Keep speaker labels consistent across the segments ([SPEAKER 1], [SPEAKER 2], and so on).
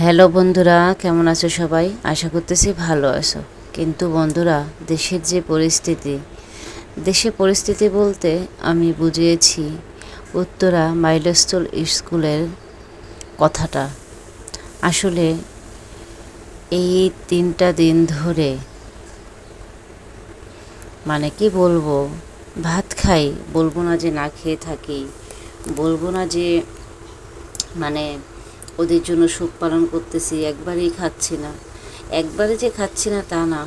[SPEAKER 1] Hello বন্ধুরা, কেমন আছো সবাই? আশা করতেছি ভালো আছো। কিন্তু বন্ধুরা, দেশের যে পরিস্থিতি দেশে পরিস্থিতি বলতে আমি বুঝিয়েছি উত্তরা মাইলস্থল স্কুলের কথাটা। আসলে এই তিনটা দিন ধরে মানে কি বলব, ভাত খাই, বলব না যে না খেয়ে থাকি, বলব না যে মানে ওদের জন্য সুখ পালন করতেছি, একবারেই খাচ্ছি না। একবারে যে খাচ্ছি না তা না,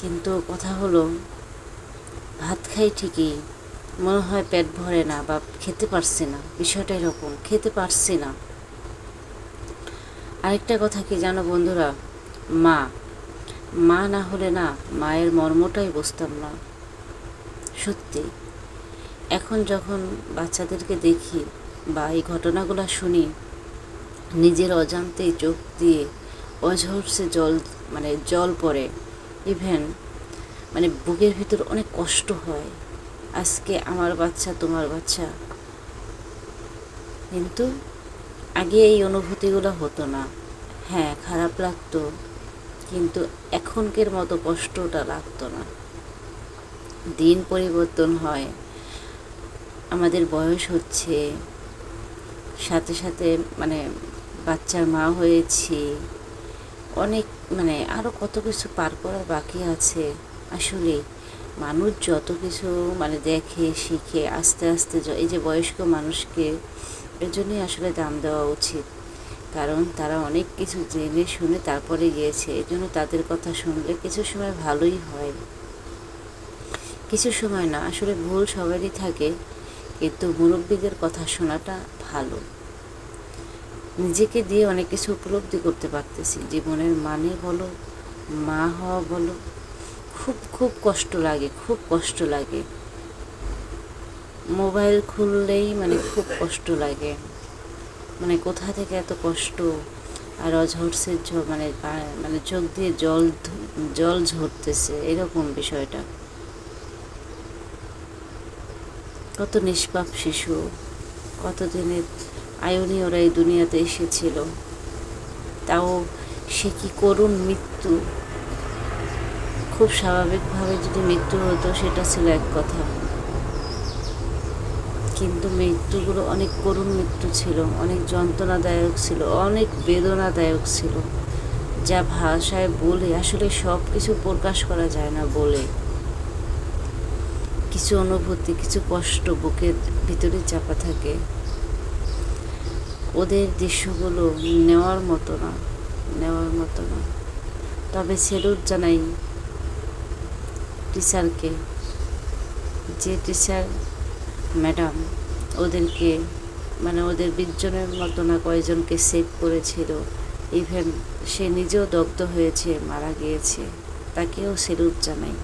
[SPEAKER 1] কিন্তু কথা হলো, ভাত খাই ঠিকই, মনে হয় পেট ভরে না বা খেতে পারছি না, বিষয়টা এরকম, খেতে পারছি না। আরেকটা কথা কি জানো বন্ধুরা? মা মা না হলে না মায়ের মর্মটাই বুঝতাম না। সত্যি, এখন যখন বাচ্চাদেরকে দেখি বা এই ঘটনাগুলো শুনি নিজের অজান্তেই চোখ দিয়ে অঝরসে জল মানে জল পড়ে। ইভেন মানে বুকের ভিতর অনেক কষ্ট হয়। আজকে আমার বাচ্চা, তোমার বাচ্চা। কিন্তু আগে এই অনুভূতিগুলো হতো না। হ্যাঁ খারাপ লাগতো, কিন্তু এখনকার মতো কষ্টটা লাগতো না। দিন পরিবর্তন হয়, আমাদের বয়স হচ্ছে, সাথে সাথে মানে বাচ্চার মা হয়েছি। অনেক মানে আরও কত কিছু পার করার বাকি আছে। আসলে মানুষ যত কিছু মানে দেখে, শিখে, আস্তে আস্তে এই যে বয়স্ক মানুষকে, এর জন্যই আসলে দাম দেওয়া উচিত। কারণ তারা অনেক কিছু জেনে শুনে তারপরে গিয়েছে। এই জন্য তাদের কথা শুনলে কিছু সময় ভালোই হয়। কিছু সময় না, আসলে ভুল সবারই থাকে। কিন্তু মুরব্বীদের কথা শোনাটা ভালো। নিজেকে দিয়ে অনেক কিছু উপলব্ধি করতে পারতেছি। জীবনের মানে বলো, মা হওয়া বলো, খুব খুব কষ্ট লাগে, খুব কষ্ট লাগে। মোবাইল খুললেই মানে খুব কষ্ট লাগে। মানে কোথা থেকে এত কষ্ট? আর অঝরসের মানে মানে চোখ দিয়ে জল জল ঝরতেছে, এরকম বিষয়টা। কত নিষ্পাপ শিশু, কতদিনের আয়নি ওরা এই দুনিয়াতে এসেছিল। তাও সে কি করুণ মৃত্যু? খুব স্বাভাবিকভাবে যদি মৃত্যু হতো, সেটা ছিল এক কথা। কিন্তু মৃত্যুগুলো অনেক করুণ মৃত্যু ছিল, অনেক যন্ত্রণাদায়ক ছিল, অনেক বেদনাদায়ক ছিল। যা ভাষায় বলে আসলে সব কিছু প্রকাশ করা যায় না বলে। কিছু অনুভূতি, কিছু কষ্ট বুকের ভিতরে চাপা থাকে। ওদের দৃশ্যগুলো নেওয়ার মতো না, নেওয়ার মতো না। তবে সেলুট জানাই টিচারকে যে টিচার, ম্যাডাম ওদেরকে মানে ওদের বিশজনের মতো না কয়েকজনকে সেভ করেছিল। ইভেন সে নিজেও দগ্ধ হয়েছে, মারা গিয়েছে, তাকেও সেলুট জানাই।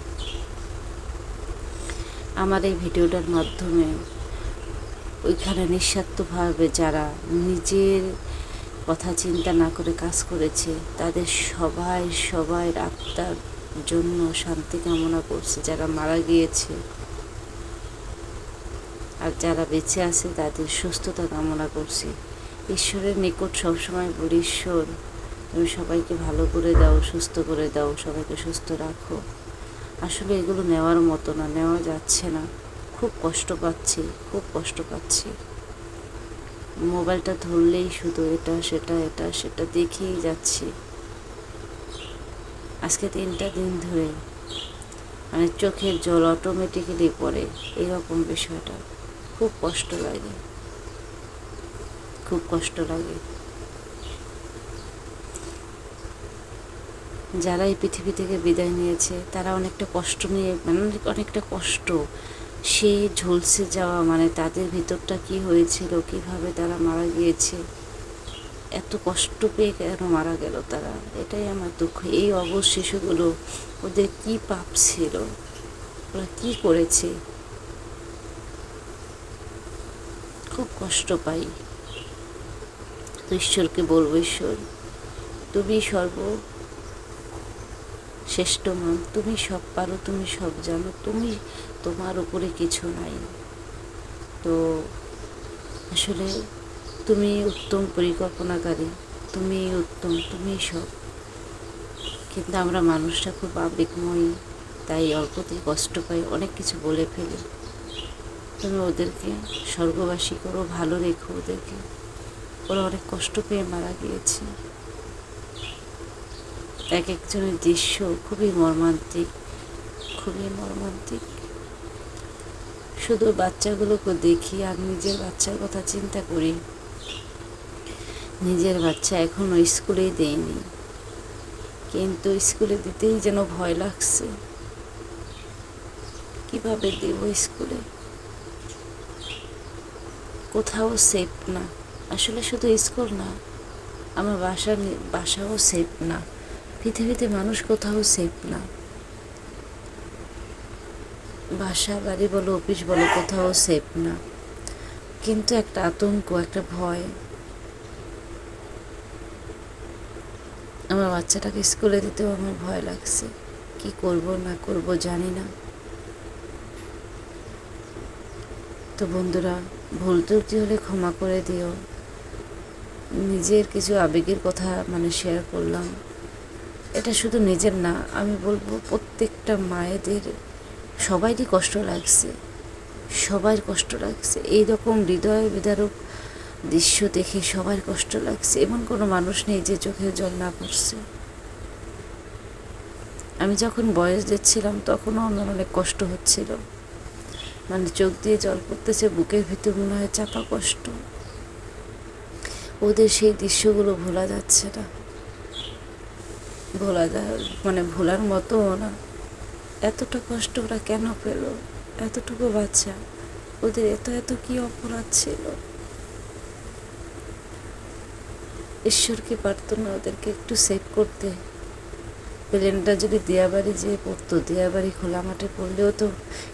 [SPEAKER 1] আমার এই ভিডিওটার মাধ্যমে ওইখানে নিঃস্বার্থভাবে যারা নিজের কথা চিন্তা না করে কাজ করেছে, তাদের সবাই সবাই আত্মার জন্য শান্তি কামনা করছে, যারা মারা গিয়েছে। আর যারা বেঁচে আছে, তাদের সুস্থতা কামনা করছি। ঈশ্বরের নিকট সবসময় বলি, ঈশ্বর, তুমি সবাইকে ভালো করে দাও, সুস্থ করে দাও, সবাইকে সুস্থ রাখো। আসলে এগুলো নেওয়ার মতো না, নেওয়া যাচ্ছে না। খুব কষ্ট পাচ্ছি, খুব কষ্ট পাচ্ছি। মোবাইলটা ধরলেই শুধু এটা, সেটা এটা, সেটা দেখেই যাচ্ছি। আজকে তিনটা দিন ধরে মানে চোখের জল অটোমেটিক্যালি পড়ে এরকম বিষয়টা। খুব কষ্ট লাগে। খুব কষ্ট লাগে। যারা এই পৃথিবী থেকে বিদায় নিয়েছে, তারা অনেকটা কষ্ট নিয়ে মানে অনেকটা কষ্ট সে ঝলসে যাওয়া মানে তাদের ভিতরটা কি হয়েছিল, কীভাবে তারা মারা গিয়েছে, এত কষ্ট পেয়ে কেন মারা গেল তারা? এটাই আমার দুঃখ। এই অবশ শিশুগুলো ওদের কি পাপ ছিল? ওরা কি করেছে? খুব কষ্ট পাই। ঈশ্বরকে বলব, ঈশ্বর, তুমি সর্ব শ্রেষ্ঠ মান তুমি সব পারো, তুমি সব জানো, তুমি তোমার উপরে কিছু নাই। তো আসলে তুমি উত্তম পরিকল্পনাকারী তুমিই উত্তম তুমিই সব। কিন্তু আমরা মানুষটা খুব আবেগময়ী, তাই অল্পতেই কষ্ট পাই, অনেক কিছু বলে ফেলি। তুমি ওদেরকে স্বর্গবাসী করো, ভালো রেখো ওদেরকে। ওরা অনেক কষ্ট পেয়ে মারা গিয়েছে। এক একজনের দৃশ্য খুবই মর্মান্তিক খুবই মর্মান্তিক। শুধু বাচ্চাগুলোকে দেখি আর নিজের বাচ্চার কথা চিন্তা করি। নিজের বাচ্চা এখনও স্কুলেই দেয়নি। কিন্তু স্কুলে দিতেই যেন ভয় লাগছে। কীভাবে দেব স্কুলে? কোথাও সেফ না। আসলে শুধু স্কুল না, আমার বাসা বাসাও সেফ না। পৃথিবীতে মানুষ কোথাও সেফ না। বাসা, বাড়ি বলো অফিস বলো, কোথাও সেফ না। কিন্তু একটা আতঙ্ক, একটা ভয়। আমার বাচ্চাটাকে স্কুলে দিতেও আমার ভয় লাগছে। কি করব, না করব জানি না। তো বন্ধুরা, ভুল ত্রুটি হলে ক্ষমা করে দিও। নিজের কিছু আবেগের কথা মানে শেয়ার করলাম। এটা শুধু নিজের না, আমি বলব প্রত্যেকটা মায়েদের সবাইরই কষ্ট লাগছে, সবার কষ্ট লাগছে। এই রকম হৃদয় বিদারক দৃশ্য দেখে সবার কষ্ট লাগছে, এমন কোনো মানুষ নেই যে চোখে জল না পড়ছে। আমি যখন বয়স দিচ্ছিলাম তখনও আমার অনেক কষ্ট হচ্ছিল। মানে চোখ দিয়ে জল পড়তেছে, বুকের ভিতর মনে হয় চাপা কষ্ট। ওদের সেই দৃশ্যগুলো ভোলা যাচ্ছে না। ভোলা যায় মানে ভোলার মতো না। এতটা কষ্ট ওরা কেন পেল? এতটুকু বাচ্চা। ওদের এত এত কি অপরাধ ছিল? ঈশ্বরকে পারতো না ওদেরকে একটু সেভ করতে। প্লেনটা যদি দিয়াবাড়ি যেয়ে পড়তো, দিয়াবাড়ি খোলা মাঠে পড়লেও তো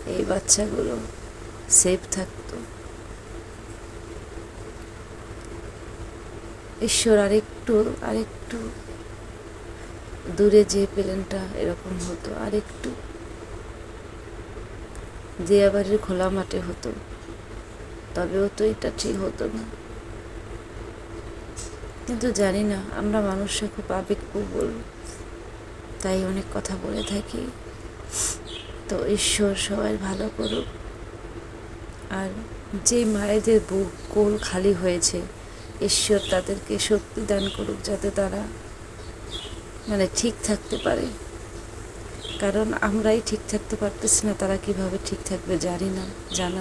[SPEAKER 1] এই বাচ্চাগুলো সেফ থাকতো। ঈশ্বর আরেকটু আরেকটু দূরে যে প্লেনটা এরকম হতো, আর আরেকটু দিয়াবাড়ির খোলা মাঠে হতো, তবেও তো এটা ঠিক হতো না। কিন্তু জানি না, আমরা মানুষরা খুব আবেগপ্রবল তাই অনেক কথা বলে থাকি। তো ঈশ্বর সবাই ভালো করুক। আর যে মায়েদের বুক কোল খালি হয়েছে, ঈশ্বর তাদেরকে শক্তি দান করুক যাতে তারা মানে ঠিক থাকতে পারে। কারণ আমরাই ঠিক থাকতে পারতেছি না, তারা কীভাবে ঠিক থাকবে জানি না, জানা